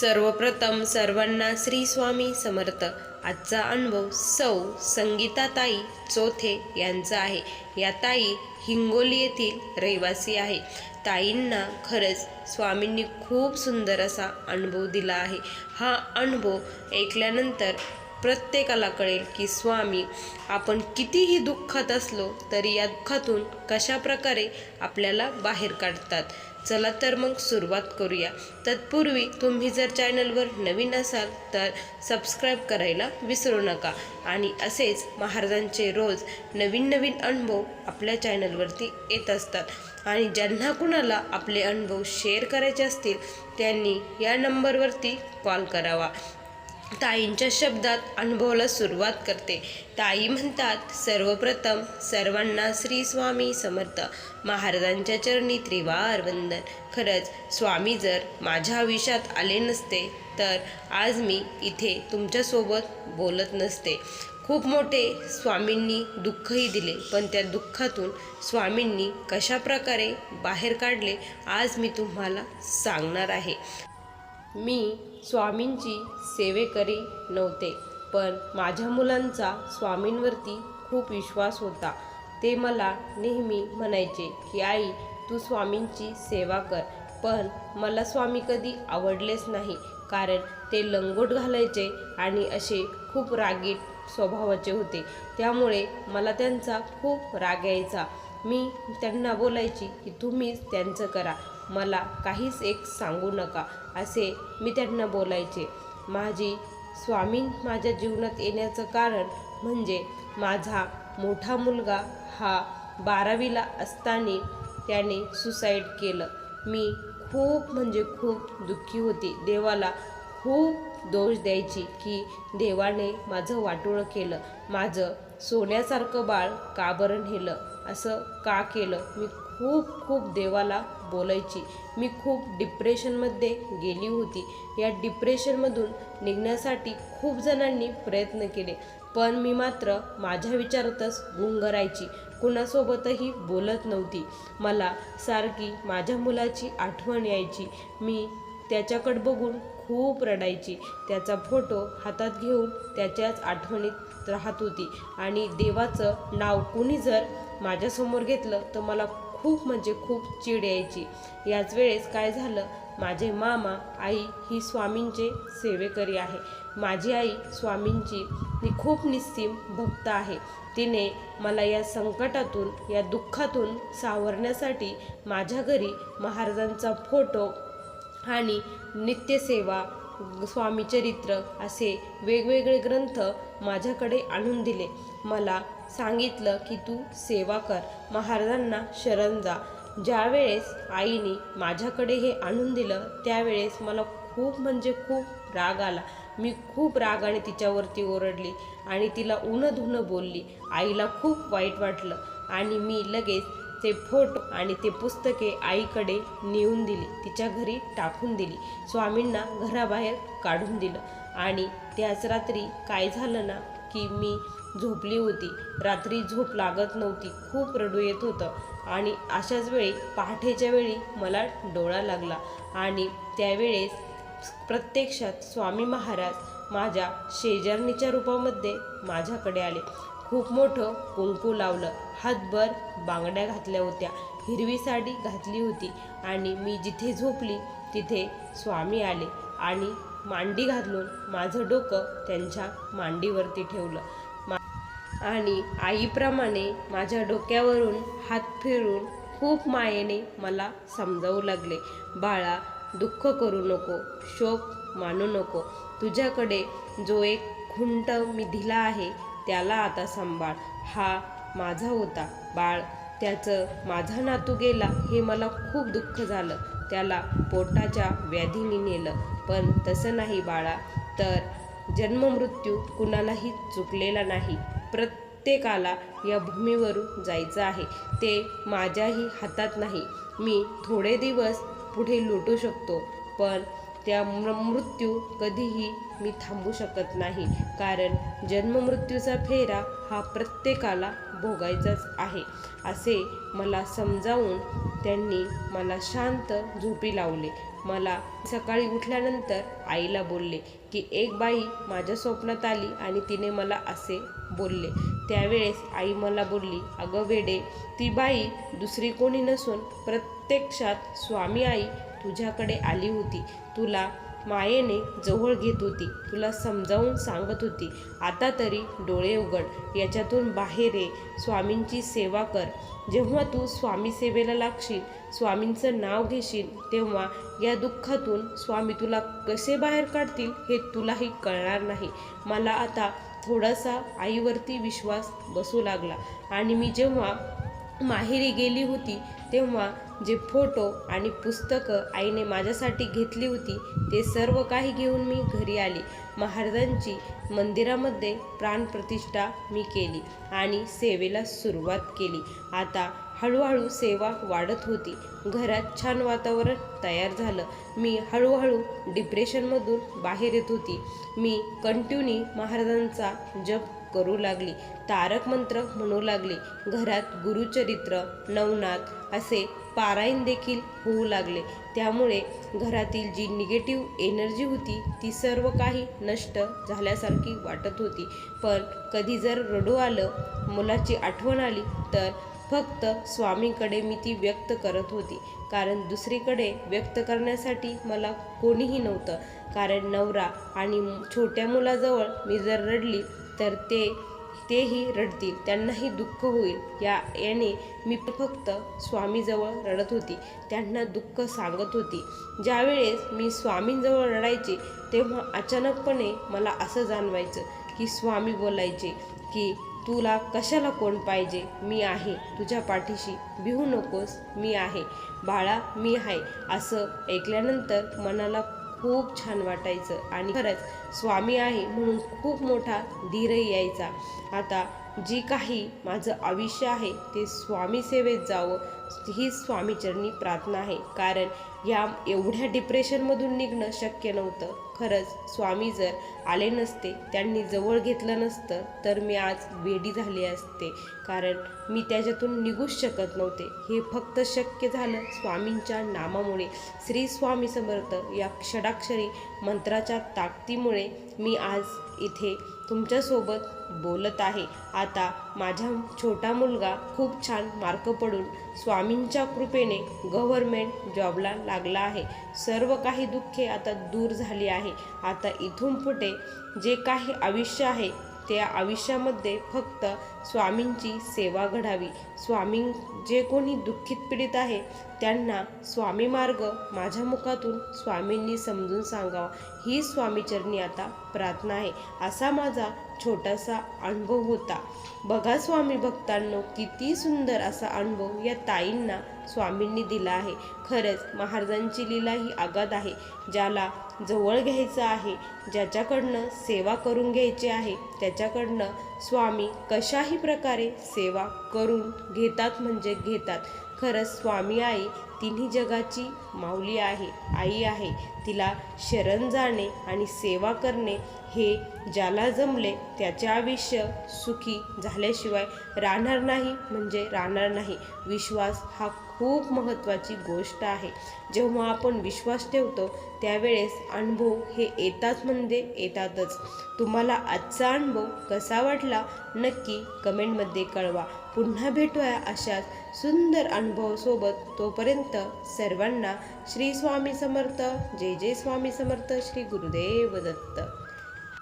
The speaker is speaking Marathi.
सर्वप्रथम सर्वांना श्री स्वामी समर्थ. आजचा अनुभव सौ संगीताताई चोथे यांचा आहे. या ताई हिंगोली येथील रहिवासी आहे. ताईंना खरंच स्वामींनी खूप सुंदर असा अनुभव दिला आहे. हा अनुभव ऐकल्यानंतर प्रत्येकाला कळेल की स्वामी आपण कितीही दुःखात असलो तरी या दुःखातून कशा प्रकारे आपल्याला बाहेर काढतात? चला तर मग सुरुवात करूया. तत्पूर्वी तुम्ही जर चॅनलवर नवीन असाल तर सबस्क्राईब करायला विसरू नका. आणि असेच महाराजांचे रोज नवीन नवीन अनुभव आपल्या चॅनलवरती येत असतात. आणि ज्यांना कुणाला आपले अनुभव शेअर करायचे असतील त्यांनी या नंबरवरती कॉल करावा. ताईंच्या शब्दात अनुभवाला सुरुवात करते. ताई म्हणतात सर्वप्रथम सर्वांना श्री स्वामी समर्थ. महाराजांच्या चरणी त्रिवार वंदन. खरंच स्वामी जर माझ्या आयुष्यात आले नसते तर आज मी इथे तुमच्यासोबत बोलत नसते. खूप मोठे स्वामींनी दुःखही दिले पण त्या दुःखातून स्वामींनी कशा प्रकारे बाहेर काढले आज मी तुम्हाला सांगणार आहे. मी स्वामींची सेवेकरी नव्हते पण माझ्या मुलांचा स्वामींवरती खूप विश्वास होता. ते मला नेहमी म्हणायचे की आई तू स्वामींची सेवा कर. पण मला स्वामी कधी आवडलेच नाही कारण ते लंगोट घालायचे आणि असे खूप रागीट स्वभावाचे होते. त्यामुळे मला त्यांचा खूप राग यायचा. मी त्यांना बोलायची की तुम्हीच त्यांचं करा. मला काहीच एक सांगू नका असे मी त्यांना बोलायचे. माझी स्वामी माझ्या जीवनात येण्याचं कारण म्हणजे माझा मोठा मुलगा हा बारावीला असताना त्याने सुसाईड केलं. मी खूप म्हणजे खूप दुःखी होती. देवाला खूप दोष द्यायची की देवाने माझं वाटोळं केलं. माझं सोन्यासारखं बाळ का बरं नेलं? असं का केलं? मी खूप खूप देवाला बोलायची. मी खूप डिप्रेशनमध्ये गेली होती. या डिप्रेशनमधून निघण्यासाठी खूप जणांनी प्रयत्न केले पण मी मात्र माझ्या विचारातच गुंगरायची. कुणासोबतही बोलत नव्हती. मला सारखी माझ्या मुलाची आठवण यायची. मी त्याच्याकडे बघून खूप रडायची. त्याचा फोटो हातात घेऊन त्याच्याच आठवणीत राहत होती. आणि देवाचं नाव कुणी जर माझ्यासमोर घेतलं तर मला खूप म्हणजे खूप चिड यायची. याच वेळेस काय झालं माझे मामा आई ही स्वामींचे सेवेकरी आहे. माझी आई स्वामींची ती खूप निस्सीम भक्त आहे. तिने मला या संकटातून या दुःखातून सावरण्यासाठी माझ्या घरी महाराजांचा फोटो आणि नित्यसेवा स्वामी चरित्र असे वेगवेगळे ग्रंथ माझ्याकडे आणून दिले. मला सांगितलं की तू सेवा कर. महाराजांना शरण जा. ज्यावेळेस आईने माझ्याकडे हे आणून दिलं त्यावेळेस मला खूप म्हणजे खूप राग आला. मी खूप रागाने तिच्यावरती ओरडली आणि तिला उनं धुणं बोलली. आईला खूप वाईट वाटलं आणि मी लगेच ते फोटो आणि ते पुस्तके आईकडे नेऊन दिली. तिच्या घरी टाकून दिली. स्वामींना घराबाहेर काढून दिलं. आणि त्याच रात्री काय झालं ना की मी झोपली होती. रात्री झोप लागत नव्हती. खूप रडू येत होतं. आणि अशाच वेळी पहाटेच्या वेळी मला डोळा लागला. आणि त्यावेळेस प्रत्यक्षात स्वामी महाराज माझ्या शेजारणीच्या रूपामध्ये माझ्याकडे आले. खूप मोठं कुंकू लावलं. हातभर बांगड्या घातल्या होत्या. हिरवी साडी घातली होती. आणि मी जिथे झोपली तिथे स्वामी आले. आणि मांडी घालून माझं डोकं त्यांच्या मांडीवरती ठेवलं. आणि आईप्रमाणे माझ्या डोक्यावरून हात फिरून खूप मायेने मला समजावू लागले. बाळा दुःख करू नको शोक मानू नको. तुझ्याकडे जो एक खुंट मी दिला आहे त्याला आता सांभाळ. हा माझा होता. बाळ त्याचं माझा नातू गेला हे मला खूप दुःख झालं. त्याला पोटाच्या व्याधीने नेलं. पण तसं नाही बाळा. तर जन्ममृत्यू कुणालाही चुकलेला नाही. प्रत्येकाला या भूमीवरून जायचं आहे. ते माझ्याही हातात नाही. मी थोडे दिवस पुढे लुटू शकतो पण त्या मृ- मृत्यू कधीही मी थांबू शकत नाही. कारण जन्ममृत्यूचा फेरा हा प्रत्येकाला भोगायचाच आहे. असे मला समजावून त्यांनी मला शांत झोपी लावले. मला सकाळी उठल्यानंतर आईला बोलले की एक बाई माझ्या स्वप्नात आली आणि तिने मला असे बोलले. त्यावेळेस आई मला बोलली अगं वेडे ती बाई दुसरी कोणी नसून प्रत्यक्षात स्वामी आई तुझ्याकडे आली होती. तुला मायेने जवळ घेत होती. तुला समजावून सांगत होती. आता तरी डोळे उघड. याच्यातून बाहेर ये. स्वामींची सेवा कर. जेव्हा तू स्वामी सेवेला लागशील स्वामींचं नाव घेशील तेव्हा या दुःखातून स्वामी तुला कसे बाहेर काढतील हे तुलाही कळणार नाही. मला आता थोडासा आईवरती विश्वास बसू लागला आणि मी जेव्हा माहेरी गेली होती तेव्हा जे फोटो आणि पुस्तकं आईने माझ्यासाठी घेतली होती ते सर्व काही घेऊन मी घरी आली. महाराजांची मंदिरामध्ये प्राणप्रतिष्ठा मी केली आणि सेवेला सुरुवात केली. आता हळूहळू सेवा वाढत होती. घरात छान वातावरण तयार झालं. मी हळूहळू डिप्रेशनमधून बाहेर येत होती. मी कंटिन्यू महाराजांचा जप करू लागली. तारक मंत्र म्हणू लागले. घरात गुरुचरित्र नवनाथ असे पारायण देखील होऊ लागले. त्यामुळे घरातील जी निगेटिव्ह एनर्जी होती ती सर्व काही नष्ट झाल्यासारखी वाटत होती. पण कधी जर रडू आलं मुलाची आठवण आली तर फक्त स्वामींकडे मी ती व्यक्त करत होती. कारण दुसरीकडे व्यक्त करण्यासाठी मला कोणीही नव्हतं. कारण नवरा आणि छोट्या मुलाजवळ मी जर रडली तर ते तेही रडतील. त्यांनाही दुःख होईल. या याने मी फक्त स्वामीजवळ रडत होती. त्यांना दुःख सांगत होती. ज्यावेळेस मी स्वामींजवळ रडायचे तेव्हा अचानकपणे मला असं जाणवायचं की स्वामी बोलायचे की तुला कशाला कोण पाहिजे? मी आहे. तुझ्या पाठीशी भिवू नकोस. मी आहे. बाळा मी आहे. असं ऐकल्यानंतर मनाला खूप छान वाटायचं. आणि खरंच स्वामी आहे म्हणून खूप मोठा धीरही यायचा. आता जी काही माझं आयुष्य आहे ते स्वामीसेवेत जावं ही स्वामीचरणी प्रार्थना आहे. कारण या एवढ्या डिप्रेशनमधून निघणं शक्य नव्हतं. खरंच स्वामी जर आले नसते त्यांनी जवळ घेतलं नसतं तर मी आज वेडी झाली असते. कारण मी त्याच्यातून निघूच शकत नव्हते. हे फक्त शक्य झालं स्वामींच्या नामामुळे. श्री स्वामी समर्थ या षडाक्षरी मंत्राच्या ताकदीमुळे मी आज इथे तुमच्यासोबत बोलत आहे. आता माझा छोटा मुलगा खूप छान मार्क पडून स्वामींच्या कृपेने गव्हर्मेंट जॉबला लागला आहे. सर्व काही दुःखे आता दूर झाली आहे. आता इथून पुढे जे काही आयुष्य आहे त्या आयुष्यामध्ये फक्त स्वामींची सेवा घडावी. स्वामी जे कोणी दुःखित पीडित आहे त्यांना स्वामी मार्ग माझ्या मुखातून स्वामींनी समजून सांगावा. ही स्वामीचरणी आता प्रार्थना आहे. असा माझा छोटासा अनुभव होता. बघा स्वामी भक्तांनो किती सुंदर असा अनुभव या ताईंना स्वामींनी दिला आहे. खरंच महाराजांची लीला ही आगाध आहे. ज्याला जवळ घ्यायचं आहे ज्याच्याकडनं सेवा करून घ्यायची आहे त्याच्याकडनं स्वामी कशाही प्रकारे सेवा करून घेतात म्हणजे घेतात. खरंच स्वामी आई तिन्ही जगाची माऊली आहे आई आहे. तिला शरण जाणे आणि सेवा करणे हे ज्याला जमले त्याचे आयुष्य सुखी झाल्याशिवाय राहणार नाही म्हणजे राहणार नाही. विश्वास हा खूप महत्त्वाची गोष्ट आहे. जेव्हा आपण विश्वास ठेवतो त्यावेळेस अनुभव हे येतात म्हणजे येतातच. तुम्हाला आजचा अनुभव कसा वाटला नक्की कमेंटमध्ये कळवा. पुन्हा भेटूया अशाच सुंदर अनुभवासोबत. तोपर्यंत सर्वांना श्री स्वामी समर्थ जय जय स्वामी समर्थ श्री गुरुदेव दत्त.